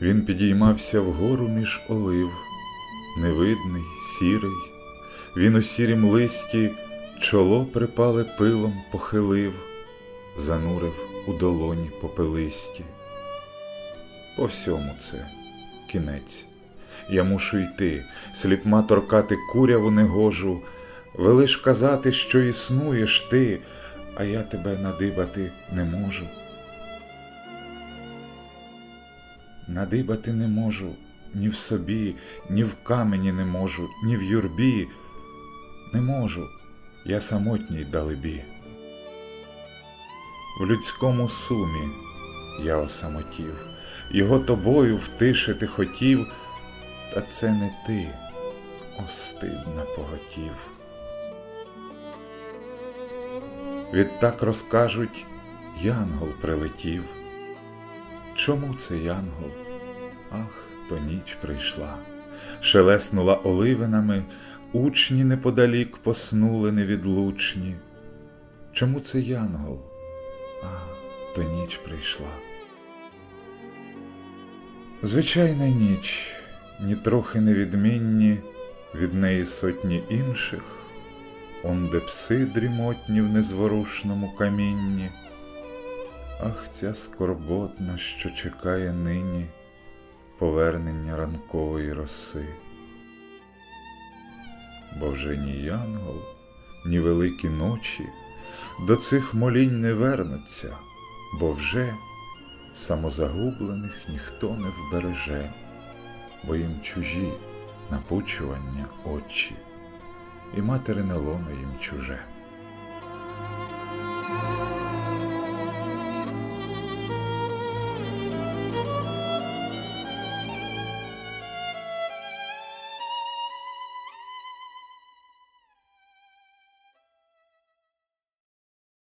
Він підіймався вгору між олив, невидний, сірий, він у сірім листі чоло припале пилом похилив, занурив у долоні попелисті. По всьому це кінець. Я мушу йти, сліпма торкати куряву негожу, велиш казати, що існуєш ти, а я тебе надибати не можу. Надибати не можу ні в собі, ні в камені не можу, ні в юрбі. Не можу, я самотній далебі. В людському сумі я осамотів, його тобою втишити хотів, та це не ти, остидна поготів. Відтак розкажуть, янгол прилетів. Чому це янгол? Ах, то ніч прийшла, шелеснула оливинами, учні неподалік поснули невідлучні. Чому це янгол? А, то ніч прийшла. Звичайна ніч, нітрохи невідмінні від неї сотні інших, онде пси дрімотні в незворушному камінні. Ах, ця скорботна, що чекає нині повернення ранкової роси. Бо вже ні янгол, ні великі ночі до цих молінь не вернуться, бо вже самозагублених ніхто не вбереже, бо їм чужі напучування очі, і материне лоно їм чуже.